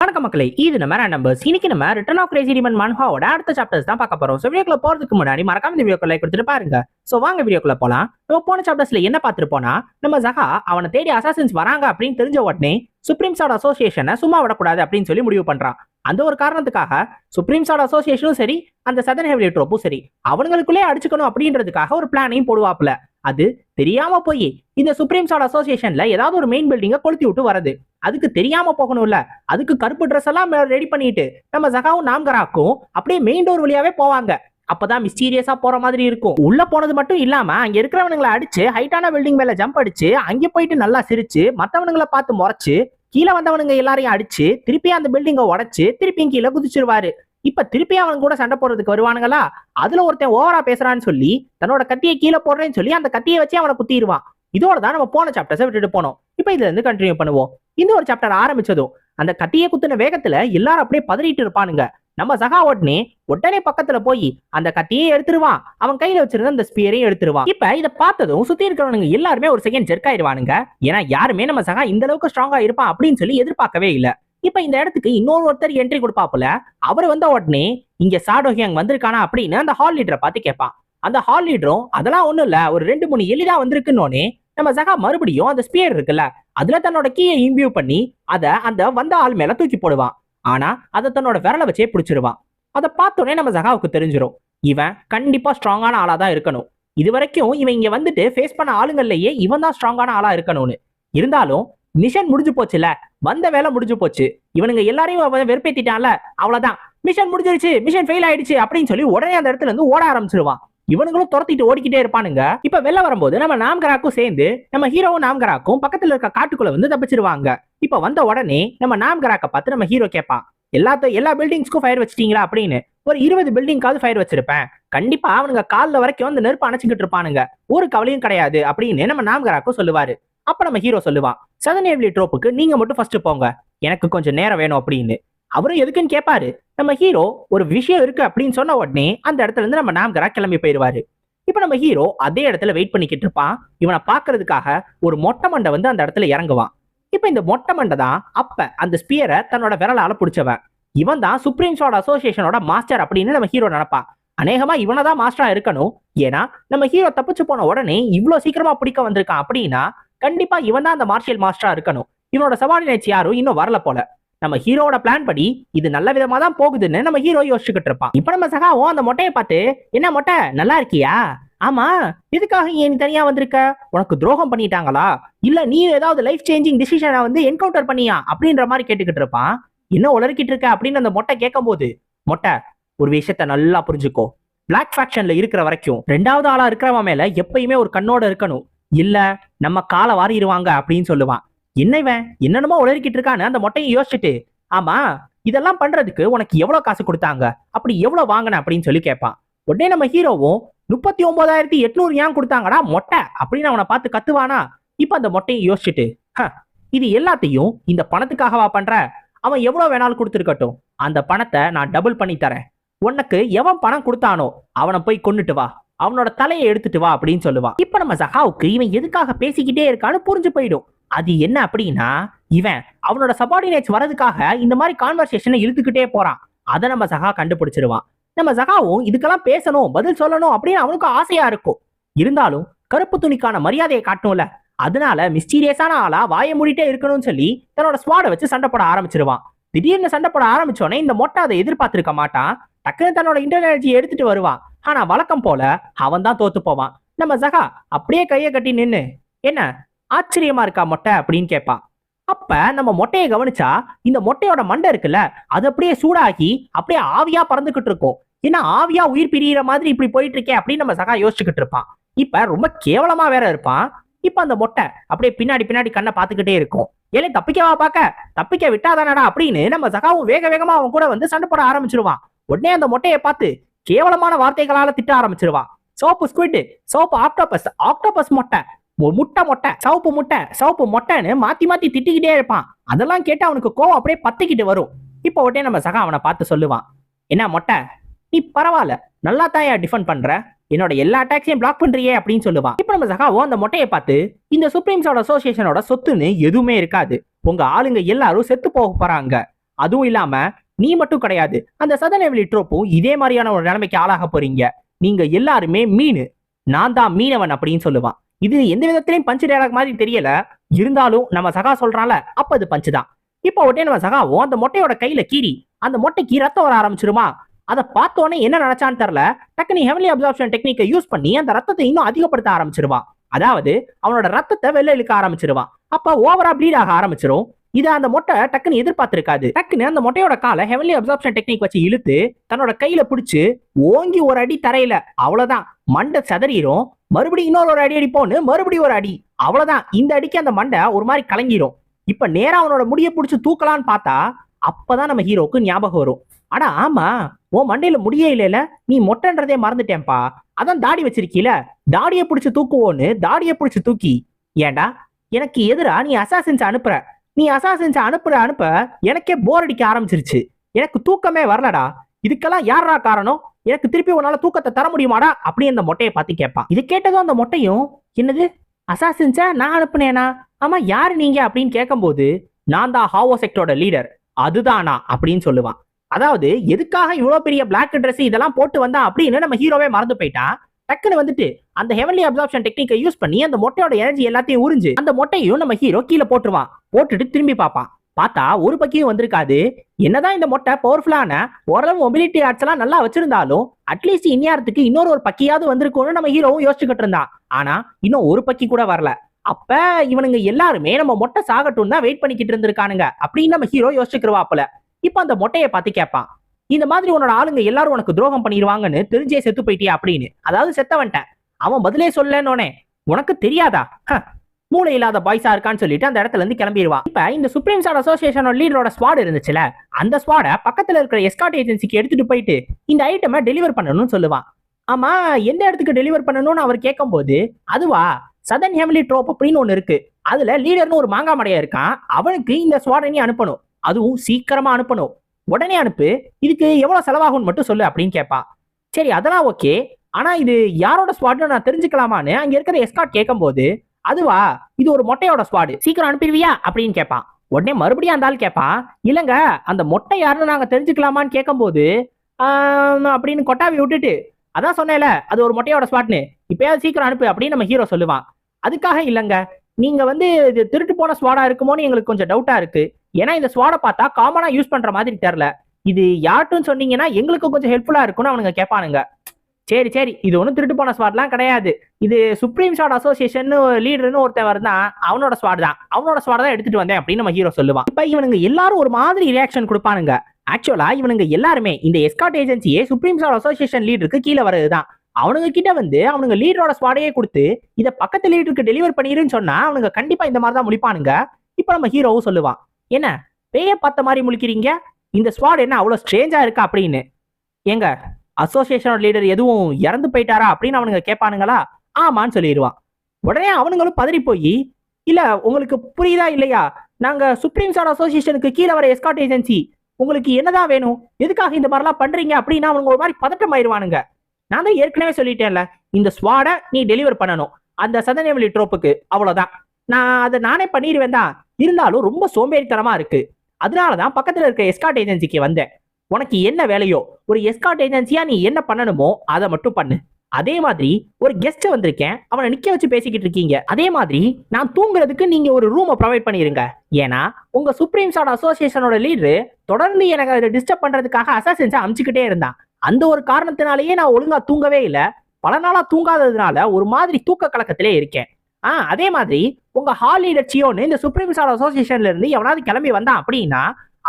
வணக்கம் மக்களே இது நம்ம நம்பர்ஸ் இன்னைக்கு நம்ம ரிட்டர்ன் ஆஃப் கிரேசி ரிமன் மன்ஹாவோட அடுத்த சாப்டர்ஸ் தான் பார்க்க போறோம். ஸோ வீடியோக்குள்ள போறதுக்கு முன்னாடி மறக்காம இந்த வீடியோக்குள்ள லைக் கொடுத்துட்டு பாருங்க. ஸோ வாங்க வீடியோக்குள்ள போலாம். நம்ம போன சாப்டர்ஸ்ல என்ன பார்த்துருப்போம்னா நம்ம ஜஹா அவனை தேடி அசாசின்ஸ் வராங்க அப்படின்னு தெரிஞ்ச உடனே சுப்ரீம் சாட் அசோசியேஷனை சும்மா விடக்கூடாது அப்படின்னு சொல்லி முடிவு பண்றான். அந்த ஒரு காரணத்துக்காக சுப்ரீம் சாட் அசோசியேஷனும் சரி அந்த சதன் ஹெவிலி ட்ரோப்பும் சரி அவனுங்களுக்குள்ளே அடிச்சுக்கணும் அப்படின்றதுக்காக ஒரு பிளானையும் போடுவாப்ல அது தெரியாம போய் இந்த சுப்ரீம் சாட் அசோசியேஷன்ல ஏதாவது ஒரு மெயின் பில்டிங்கை கொளுத்தி விட்டு வரது அதுக்கு தெரியாம போகணும்ல. அதுக்கு கருப்பு ட்ரெஸ் எல்லாம் ரெடி பண்ணிட்டு நம்ம ஜகாவும் நாம்கராக்கும் அப்படியே மெயின் டோர் வழியாவே போவாங்க. அப்பதான் மிஸ்டீரியஸா போற மாதிரி இருக்கும். உள்ள போனது மட்டும் இல்லாம அங்க இருக்கிறவனுங்களை அடிச்சு ஹைட்டான பில்டிங் மேல ஜம்ப் அடிச்சு அங்க போயிட்டு நல்லா சிரிச்சு மத்தவனுங்களை பார்த்து முறைச்சு கீழே வந்தவனுங்க எல்லாரையும் அடிச்சு திருப்பி அந்த பில்டிங்கை உடைச்சு திருப்பியும் கீழே குதிச்சிருவாரு. இப்ப திருப்பி அவன் கூட சண்டை போடுறதுக்கு வருவானுங்களா? அதுல ஒருத்தன் ஓவரா பேசுறான்னு சொல்லி தன்னோட கத்தியை கீழே போடுறேன்னு சொல்லி அந்த கத்தியை வச்சு அவனை குத்திடுவான். இதோட தான் நம்ம போன சாப்டர்ஸை விட்டுட்டு போனோம். இப்போ இதுல இருந்து கண்டினியூ பண்ணுவோம். இந்த ஒரு சாப்டர் ஆரம்பிச்சதும் அந்த கத்தியை குத்துன வேகத்துல எல்லாரும் அப்படியே பதறிட்டு இருப்பானுங்க. நம்ம சகா உடனே உடனே பக்கத்துல போய் அந்த கத்தியே எடுத்துருவான். அவன் கையில வச்சிருந்த அந்த ஸ்பியரையும் எடுத்துருவான். இப்ப இதை பார்த்ததும் சுத்தி இருக்கிறவனுங்க எல்லாருமே ஒரு செகண்ட் ஜெர்க் ஆயிடுவானுங்க ஏன்னா யாருமே நம்ம சகா இந்த அளவுக்கு ஸ்ட்ராங்கா இருப்பான் அப்படின்னு சொல்லி எதிர்பார்க்கவே இல்ல. இப்ப இந்த இடத்துக்கு இன்னொரு ஒருத்தர் என்ட்ரி கொடுப்பாப்புல. அவர் வந்த உடனே இங்க சாடோஹியாங் வந்திருக்கானா அப்படின்னு அந்த ஹால் லீடரை பார்த்து கேட்பான். அந்த ஹால் லீடரும் அதெல்லாம் ஒண்ணும் இல்ல. ஒரு ரெண்டு மூணு எளிதா வந்திருக்குன்னொன்னே நம்ம சகா மறுபடியும் அந்த ஸ்பியர் இருக்குல்ல அதுல தன்னோட கீயை இம்பியூ பண்ணி அதை அந்த வந்த ஆள் மேல தூக்கி போடுவான். ஆனா அதை தன்னோட விரலை வச்சே பிடிச்சிருவான். அதை பார்த்தோன்னே நம்ம சகாவுக்கு தெரிஞ்சிடும் இவன் கண்டிப்பா ஸ்ட்ராங்கான ஆளா தான் இருக்கணும். இது வரைக்கும் இவன் இங்க வந்துட்டு ஃபேஸ் பண்ண ஆளுங்கள்லயே இவன் தான் ஸ்ட்ராங்கான ஆளா இருக்கணும்னு. இருந்தாலும் மிஷன் முடிஞ்சு போச்சுல வந்த வேலை முடிஞ்சு போச்சு. இவனுங்க எல்லாரையும் அவன் வெறுப்பேத்திட்டான்ல அவ்வளவுதான். மிஷன் முடிஞ்சிருச்சு மிஷன் ஃபெயில் ஆயிடுச்சு அப்படின்னு சொல்லி உடனே அந்த இடத்துல இருந்து ஓட ஆரம்பிச்சிருவான். இவனுங்களும் துரத்திட்டு ஓடிக்கிட்டே இருப்பானுங்க. இப்ப வெளில வரும்போது நம்ம நாம்கராக்கும் சேர்ந்து நம்ம ஹீரோவும் நாம்கராக்கும் பக்கத்துல இருக்க காட்டுக்குள்ள வந்து தப்பிச்சிருவாங்க. இப்ப வந்த உடனே நம்ம நாம்கராக்க பார்த்து நம்ம ஹீரோ கேட்பான் எல்லாத்த எல்லா பில்டிங்ஸ்க்கும் ஃபயர் வச்சிட்டீங்களா? அப்படின்னு ஒரு இருபது பில்டிங்காவது ஃபயர் வச்சிருப்பேன். கண்டிப்பா அவனுங்க காலில் வரைக்கும் அந்த நெருப்பு அணைச்சிக்கிட்டு இருப்பானுங்க. ஒரு கவலையும் கிடையாது. அப்படின்னு நம்ம நாம்கராக்கும் சொல்லுவாரு. அப்ப நம்ம ஹீரோ சொல்லுவான் சதன் ஏவ்லி ட்ரோப்புக்கு நீங்க மட்டும் ஃபர்ஸ்ட் போங்க. எனக்கு கொஞ்சம் நேரம் வேணும் அப்படின்னு. அவரும் எதுக்குன்னு கேட்பாரு நம்ம ஹீரோ ஒரு விஷயம் இருக்கு அப்படின்னு சொன்ன உடனே அந்த இடத்துல இருந்து நம்ம நாம்கரா கிளம்பி போயிடுவாரு இப்போ நம்ம ஹீரோ அதே இடத்துல வெயிட் பண்ணிக்கிட்டு இருப்பான். இவனை பார்க்கறதுக்காக ஒரு மொட்டை மண்டை வந்து அந்த இடத்துல இறங்குவான். இப்போ இந்த மொட்டை மண்டை தான் அப்ப அந்த ஸ்பியரை தன்னோட விரலால பிடிச்சவன். இவன் தான் சுப்ரீம் ஷாட் அசோசியேஷனோட மாஸ்டர் அப்படின்னு நம்ம ஹீரோ நினைப்பான். அநேகமா இவனை தான் மாஸ்டரா இருக்கணும். ஏன்னா நம்ம ஹீரோ தப்பிச்சு போன உடனே இவ்வளோ சீக்கிரமா பிடிக்க வந்திருக்கான் அப்படின்னா கண்டிப்பா இவன் தான் அந்த மார்ஷியல் மாஸ்டரா இருக்கணும். இவனோட சபார்டினேட்ஸ் யாரும் இன்னும் வரல போல. நம்ம ஹீரோவோட பிளான் படி இது நல்ல விதமா தான் போகுதுன்னு நம்ம ஹீரோ யோசிச்சுக்கிட்டு இருப்பான். இப்ப நம்ம சகாவோ அந்த மொட்டையை பார்த்து என்ன மொட்டை நல்லா இருக்கியா? ஆமா. எதுக்காக நீ தனியா வந்திருக்க? உனக்கு துரோகம் பண்ணிட்டாங்களா? இல்ல நீ ஏதாவது லைஃப் சேஞ்சிங் டிசிஷனை வந்து என்கவுண்டர் பண்ணியா? அப்படின்ற மாதிரி கேட்டுக்கிட்டு இருப்பான். என்ன உளறிக்கிட்டு இருக்க? அப்படின்னு அந்த மொட்டை கேட்கும் போது மொட்டை ஒரு விஷயத்த நல்லா புரிஞ்சுக்கோ. பிளாக் ஃபேக்ஷன்ல இருக்கிற வரைக்கும் ரெண்டாவது ஆளா இருக்கிறவன் மேல எப்பயுமே ஒரு கண்ணோட இருக்கணும். இல்ல நம்ம காலை வாரிடுவாங்க அப்படின்னு சொல்லுவான். என்ன இவன் என்னென்னமோ உளறிக்கிட்டு இருக்கான்னு அந்த மொட்டையும் யோசிச்சுட்டு ஆமா இதெல்லாம் பண்றதுக்கு உனக்கு எவ்வளவு காசு கொடுத்தாங்க? அப்படி எவ்வளவு வாங்கின? அப்படின்னு சொல்லி கேட்பான். உடனே நம்ம ஹீரோவும் முப்பத்தி ஒன்பதாயிரத்தி எட்நூறு ஏன் கொடுத்தாங்கடா மொட்டை? அப்படின்னு அவனை பார்த்து கத்துவானா? இப்ப அந்த மொட்டையை யோசிச்சுட்டு "ஹ, இது எல்லாத்தையும் இந்த பணத்துக்காகவா பண்ற? அவன் எவ்வளவு வேணாலும் கொடுத்துருக்கட்டும். அந்த பணத்தை நான் டபுள் பண்ணி தரேன். உனக்கு எவன் பணம் கொடுத்தானோ அவனை போய் கொன்னுட்டு வா. அவனோட தலையை எடுத்துட்டு வா அப்படின்னு சொல்லுவான். இப்ப நம்ம சஹாவுக்கு இவன் எதுக்காக பேசிக்கிட்டே இருக்கான்னு புரிஞ்சு போயிடும். அது என்ன அப்படின்னா இவன் அவனோட சபார்டினேட்ஸ் வரதுக்காக இந்த மாதிரி கான்வர்சேஷனை இழுத்துக்கிட்டே போறான். அதை நம்ம சகா கண்டுபிடிச்சிருவான். நம்ம சகாவும் இதுக்கெல்லாம் பேசணும் பதில் சொல்லணும் அப்படின்னு அவனுக்கு ஆசையா இருக்கும். இருந்தாலும் கருப்பு துணிக்கான மரியாதையை காட்டணும்ல அதனால மிஸ்டீரியஸான ஆளா வாயை மூடிட்டே இருக்கணும்னு சொல்லி தன்னோட ஸ்வாடை வச்சு சண்டை போட ஆரம்பிச்சிருவான். திடீர்னு சண்டை போட ஆரம்பிச்சோடனே இந்த மொட்டை அதை எதிர்பார்த்திருக்க மாட்டான். டக்குன்னு தன்னோட இன்டர்னர்ஜி எடுத்துட்டு வருவான். ஆனா வழக்கம் போல அவன் தான் தோத்து போவான். நம்ம சகா அப்படியே கையை கட்டி நின்னு என்ன? ஆச்சரியமா இருக்கா மொட்டை அப்படின்னு கேட்பான் அப்ப நம்ம மொட்டையை கவனிச்சா இந்த மொட்டையோட மண்டை இருக்குல்ல அது அப்படியே சூடாகி அப்படியே ஆவியா பறந்துகிட்டு இருக்கும். ஏன்னா ஆவியா உயிர் பிரியிற மாதிரி இப்படி போயிட்டு இருக்கே அப்படின்னு நம்ம சகா யோசிச்சுக்கிட்டு இருப்பான். இப்ப ரொம்ப கேவலமா வேற இருப்பான். இப்ப அந்த மொட்டை அப்படியே பின்னாடி பின்னாடி கண்ணை பார்த்துக்கிட்டே இருக்கும். ஏழை தப்பிக்கவா பாக்க தப்பிக்க விட்டாதானடா அப்படின்னு நம்ம சகாவும் வேக வேகமா அவன் கூட வந்து சண்டை போட ஆரம்பிச்சிருவான். உடனே அந்த மொட்டையை பார்த்து கேவலமான வார்த்தைகளால திட்ட ஆரம்பிச்சிருவான். Soap squid soap octopus octopus மொட்டை. முட்டை மொட்டை சவுப்பு முட்டை சவுப்பு மொட்டைன்னு மாத்தி மாத்தி திட்டிக்கிட்டே இருப்பான். அதெல்லாம் கேட்டு அவனுக்கு கோவம் அப்படியே பத்திக்கிட்டு வரும். இப்போ உடனே நம்ம சகா அவனை பார்த்து சொல்லுவான். என்ன மொட்டை நீ பரவாயில்ல நல்லா தான் டிஃபெண்ட் பண்ற. என்னோட எல்லா அட்டாக்ஸையும் பிளாக் பண்றியே அப்படின்னு சொல்லுவான். இப்போ நம்ம சகாவோ அந்த மொட்டையை பார்த்து இந்த சுப்ரீம்ஸோட அசோசியேஷனோட சொத்துன்னு எதுவுமே இருக்காது. உங்க ஆளுங்க எல்லாரும் செத்து போக போறாங்க. அதுவும் இல்லாம நீ மட்டும் கிடையாது. அந்த சதன் எவலி ட்ரோப்பும் இதே மாதிரியான ஒரு நிலைமைக்கு ஆளாக போறீங்க. நீங்க எல்லாருமே மீன். நான் தான் மீனவன் அப்படின்னு சொல்லுவான். இது எந்த விதத்திலையும் பஞ்சு டயலாக் மாதிரி தெரியல. இருந்தாலும் நம்ம சகா சொல்றான்ல அப்ப அது பஞ்சு தான். இப்போ உடனே நம்ம சகாவும் அந்த மொட்டையோட கையில கீறி அந்த மொட்டைக்கு ரத்தம் வர ஆரம்பிச்சிருமா? அதை பார்த்த உடனே என்ன நினைச்சான்னு தெரியல. டக்குனு ஹெவன்லி அப்சார்ப்ஷன் டெக்னிக்கை யூஸ் பண்ணி அந்த ரத்தத்தை இன்னும் அதிகப்படுத்த ஆரம்பிச்சிருவான். அதாவது அவனோட ரத்தத்தை வெளில இழுக்க ஆரம்பிச்சிருவான். அப்ப ஓவரா ப்ளீட் ஆக ஆரம்பிச்சிரும். இதை அந்த மொட்டை டக்குன்னு எதிர்பார்த்திருக்காது. டக்குன்னு அந்த மொட்டையோட காலை ஹெவன்லி அப்சார்ப்ஷன் டெக்னிக் வச்சு இழுத்து தன்னோட கையில பிடிச்சு ஓங்கி ஒரு அடி தரையில அவ்வளவுதான். மண்டை சதறிடும் மறுபடியும் இன்னொரு ஒரு அடி அடிப்போன்னு மறுபடியும் ஒரு அடி. அவ்வளவுதான். இந்த அடிக்கு அந்த மண்டை ஒரு மாதிரி கலங்கிடும் இப்ப நேரா அவனோட முடிய பிடிச்சி தூக்கலான்னு பார்த்தா அப்பதான் நம்ம ஹீரோக்கு ஞாபகம் வரும். அட ஆமா உன் மண்டையில முடியே இல்லைல நீ மொட்டைன்றதே மறந்துட்டேன்பா அதான் தாடி வச்சிருக்கீல தாடியை பிடிச்சி தூக்குவோன்னு தாடியை பிடிச்சி தூக்கி. ஏன்டா எனக்கு எதிரா நீ அசாசின்ஸ் அனுப்புற? நீ அசாசின்ஸ் அனுப்புற அனுப்ப எனக்கே போர் அடிக்க ஆரம்பிச்சிருச்சு. எனக்கு தூக்கமே வரலடா. இதுக்கெல்லாம் யாரா காரணம்? எனக்கு திருப்பி உன்னால தூக்கத்தை தர முடியுமாடா? அப்படி அந்த மொட்டையை பார்த்து கேட்பான். இது கேட்டதும் அந்த மொட்டையும் என்னது? அசாசின்ஸா? நான் அனுப்புனேனா? ஆமா யாரு நீங்க? அப்படின்னு கேட்கும்போது நான் தான் ஹாவோ செக்டோட லீடர் அதுதானா? அப்படின்னு சொல்லுவான். அதாவது எதுக்காக இவ்வளவு பெரிய பிளாக் ட்ரெஸ் இதெல்லாம் போட்டு வந்தா அப்படின்னு நம்ம ஹீரோவே மறந்து போயிட்டான் டக்குன்னு வந்துட்டு அந்த ஹெவன்லி அப்சார்ப்ஷன் டெக்னிக்கை யூஸ் பண்ணி அந்த மொட்டையோட எனர்ஜி எல்லாத்தையும் உறிஞ்சு அந்த மொட்டையும் நம்ம ஹீரோ கீழே போட்டுருவான். போட்டுட்டு திரும்பி பார்ப்பான். பார்த்தா ஒரு பக்கியும் வந்திருக்காது. என்னதான் இந்த மொட்டை பவர்ஃபுல்லான ஓரளவு மொபிலிட்டி ஆர்ட்ஸ் எல்லாம் நல்லா வச்சிருந்தாலும் அட்லீஸ்ட் இந்நேரத்துக்கு இன்னொரு ஒரு பக்கியாவது வந்திருக்கும்னு நம்ம ஹீரோவும் யோசிச்சுக்கிட்டு இருந்தான். ஆனா இன்னும் ஒரு பக்கி கூட வரல. அப்ப இவனுங்க எல்லாருமே நம்ம மொட்டை சாகட்டும் தான் வெயிட் பண்ணிக்கிட்டு இருந்திருக்கானுங்க அப்படின்னு நம்ம ஹீரோ யோசிச்சுக்கிறவாப்புல இப்ப அந்த மொட்டையை பார்த்து கேட்பான். இந்த மாதிரி உன்னோட ஆளுங்க எல்லாரும் உனக்கு துரோகம் பண்ணிடுவாங்கன்னு தெரிஞ்சே செத்து போயிட்டியா அப்படின்னு. அதாவது செத்தவன்ட்டேன் அவன் பதிலே சொல்லனோனே உனக்கு தெரியாதா? மூளை இல்லாத பாய்ஸா இருக்கான்னு சொல்லிட்டு அந்த இடத்துல இருந்து கிளம்பிடுவா. இப்ப இந்த சுப்ரீம் சார்ட் அசோசியேஷனோட லீடரோட ஸ்வாட் இருந்துச்சுல அந்த ஸ்வாட பக்கத்துல இருக்கிற எஸ்காட் ஏஜென்சிக்கு எடுத்துட்டு போயிட்டு இந்த ஐட்டமை டெலிவர் பண்ணணும்னு சொல்லுவான் ஆமா எந்த இடத்துக்கு டெலிவர் பண்ணணும்னு அவர் கேட்கும் போது அதுவா சதன் ஹெமிலி ட்ரோப் அப்படின்னு ஒண்ணு இருக்கு. அதுல லீடர்னு ஒரு மாங்கா மடையா இருக்கான். அவனுக்கு இந்த ஸ்வாடனி அனுப்பணும். அதுவும் சீக்கிரமா அனுப்பணும். உடனே அனுப்பு இதுக்கு எவ்வளவு செலவாகும்னு மட்டும் சொல்லு அப்படின்னு கேட்பா சரி அதெல்லாம் ஓகே ஆனா இது யாரோட ஸ்வாட்னு நான் தெரிஞ்சுக்கலாமான்னு அங்க இருக்கிற எஸ்காட் கேட்கும்போது அதுவா? இது ஒரு மொட்டையோட ஸ்வாடு சீக்கிரம் அனுப்பிடுவியா? அப்படின்னு கேட்பான் உடனே மறுபடியும் அந்த ஆள் கேட்பான் இல்லங்க அந்த மொட்டை யாருன்னு நாங்க தெரிஞ்சுக்கலாமான்னு கேட்கும்போது அப்படின்னு கொட்டாவி விட்டுட்டு அதான் சொன்னேல அது ஒரு மொட்டையோட ஸ்வாட்னு இப்பயாவது சீக்கிரம் அனுப்பு அப்படின்னு நம்ம ஹீரோ சொல்லுவான். அதுக்காக இல்லைங்க நீங்க வந்து இது திருட்டு போன ஸ்வாடா இருக்குமோன்னு எங்களுக்கு கொஞ்சம் டவுட்டா இருக்கு. ஏன்னா இந்த ஸ்வாடை பார்த்தா காமனா யூஸ் பண்ற மாதிரி தெரியல. இது யார்ட்டுன்னு சொன்னீங்கன்னா எங்களுக்கு கொஞ்சம் ஹெல்ப்ஃபுல்லா இருக்கும்னு அவனுங்க கேட்பானுங்க. சரி சரி. இது ஒன்றும் திருட்டு போன ஸ்வாட்லாம் கிடையாது. இது சுப்ரீம் ஷாட் அசோசியேஷன் லீடர்னு ஒருத்தன் வருதான் அவனோட ஸ்வாட் தான். அவனோட ஸ்வாட் தான் எடுத்துட்டு வந்தேன் அப்படின்னு நம்ம ஹீரோ சொல்லுவான். இப்போ இவனுங்க எல்லாரும் ஒரு மாதிரி ரியாக்ஷன் கொடுப்பானுங்க. ஆக்சுவலா இவனுங்க எல்லாருமே இந்த எஸ்காட் ஏஜென்சியே சுப்ரீம் ஷாட் அசோசியேஷன் லீடருக்கு கீழே வருதுதான் அவனுங்க கிட்ட வந்து அவனுங்க லீடரோட ஸ்வாடையே கொடுத்து இதை பக்கத்து லீடருக்கு டெலிவர் பண்ணிருன்னு சொன்னா அவனுங்க கண்டிப்பா இந்த மாதிரி தான் முழிப்பானுங்க. இப்போ நம்ம ஹீரோவும் சொல்லுவான். என்ன? பேய பார்த்த மாதிரி முழிக்கிறீங்க? இந்த ஸ்வாட் என்ன அவ்வளோ ஸ்ட்ரேஞ்சா இருக்கா அப்படின்னு. ஏங்க அசோசியேஷனோட லீடர் எதுவும் இறந்து போயிட்டாரா அப்படின்னு அவனுங்க கேட்பானுங்களா? ஆமான்னு சொல்லிடுவான். உடனே அவனுங்களும் பதறி போய் இல்ல உங்களுக்கு புரியுதா இல்லையா? நாங்க சுப்ரீம் சார் அசோசியேஷனுக்கு கீழே வர எஸ்காட் ஏஜென்சி உங்களுக்கு என்னதான் வேணும்? எதுக்காக இந்த மாதிரிலாம் பண்றீங்க? அப்படின்னா அவங்க ஒரு மாதிரி பதட்டம் ஆயிடுவானுங்க நான் தான் ஏற்கனவே சொல்லிட்டேன்ல இந்த ஸ்வாடை நீ டெலிவர் பண்ணணும். அந்த சதநேவலி ட்ரோப்புக்கு அவ்வளவுதான். நான் அதை நானே பண்ணிடுவேன் தான் இருந்தாலும் ரொம்ப சோம்பேறித்தனமா இருக்கு. அதனால தான் பக்கத்துல இருக்க எஸ்காட் ஏஜென்சிக்கு வந்தேன். உனக்கு என்ன வேலையோ ஒரு எஸ்காட் ஏஜென்சியா நீ என்ன பண்ணணுமோ அதை மட்டும் பண்ணு. அதே மாதிரி ஒரு கெஸ்ட் வந்திருக்கேன் அவனை நிக்க வச்சு பேசிக்கிட்டு இருக்கீங்க. அதே மாதிரி நான் தூங்குறதுக்கு நீங்க ஒரு ரூமை ப்ரொவைட் பண்ணிருங்க. ஏன்னா உங்க சுப்ரீம் சார்ட் அசோசியேஷனோட லீடரு தொடர்ந்து எனக்கு அதை டிஸ்டர்ப் பண்றதுக்காக அசாசின்ஸை அமுச்சுக்கிட்டே இருந்தான். அந்த ஒரு காரணத்தினாலேயே நான் ஒழுங்கா தூங்கவே இல்லை. பல நாளா தூங்காததுனால ஒரு மாதிரி தூக்க கலக்கத்திலே இருக்கேன். ஆ அதே மாதிரி உங்க ஹால் லீடர் சியோன்னு இந்த சுப்ரீம் சார்ட் அசோசியேஷன்ல இருந்து எவனாவது கிளம்பி வந்தான் அப்படின்னா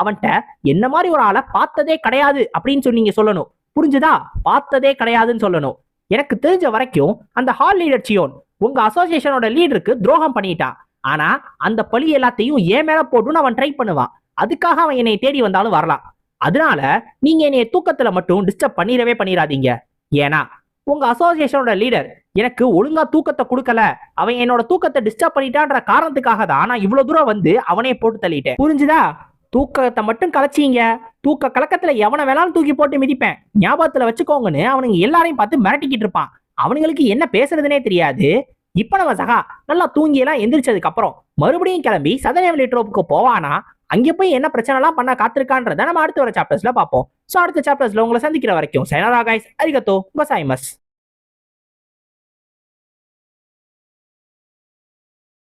அவன்கிட்ட என்ன மாதிரி ஒரு ஆளை பார்த்ததே கிடையாது அப்படின்னு சொல்லி நீங்க சொல்லணும். புரிஞ்சுதா? பார்த்ததே கிடையாதுன்னு சொல்லணும். எனக்கு தெரிஞ்ச வரைக்கும் அந்த ஹால் லீடர் சியோன் உங்க அசோசியேஷனோட லீடருக்கு துரோகம் பண்ணிட்டான் ஆனா அந்த பழி எல்லாத்தையும் ஏன் மேல போட்டுன்னு அவன் ட்ரை பண்ணுவான் அதுக்காக அவன் என்னை தேடி வந்தாலும் வரலாம் அதனால நீங்க என்னைய தூக்கத்துல மட்டும் டிஸ்டர்ப் பண்ணிடவே பண்ணிடாதீங்க. ஏன்னா உங்க அசோசியேஷனோட லீடர் எனக்கு ஒழுங்கா தூக்கத்தை கொடுக்கல. அவன் என்னோட தூக்கத்தை டிஸ்டர்ப் பண்ணிட்டான்ற காரணத்துக்காக தான் நான் இவ்வளவு தூரம் வந்து அவனே போட்டு தள்ளிட்டேன். புரிஞ்சுதா? தூக்கத்தை மட்டும் கலைச்சீங்க. தூக்க கலக்கத்துல எவனை வேணாலும் தூக்கி போட்டு மிதிப்பேன். ஞாபகத்துல வச்சுக்கோங்கன்னு அவனுங்க எல்லாரையும் பார்த்து மிரட்டிக்கிட்டு இருப்பான். அவனுங்களுக்கு என்ன பேசுறதுனே தெரியாது. இப்ப நம்ம சகா நல்லா தூங்கி எல்லாம் எந்திரிச்சதுக்கு அப்புறம் மறுபடியும் கிளம்பி சதனேவலி ட்ரோப்புக்கு போவானா? அங்கே போய் என்ன பிரச்சனைலாம் பண்ண காத்திருக்கான்றத நம்ம அடுத்த வர சாப்டர்ஸ்ல பார்ப்போம். ஸோ அடுத்த சாப்டர்ஸ்ல உங்களை சந்திக்கிற வரைக்கும் சைனரா கைஸ் அரிகத்தோ பசாய்மஸ்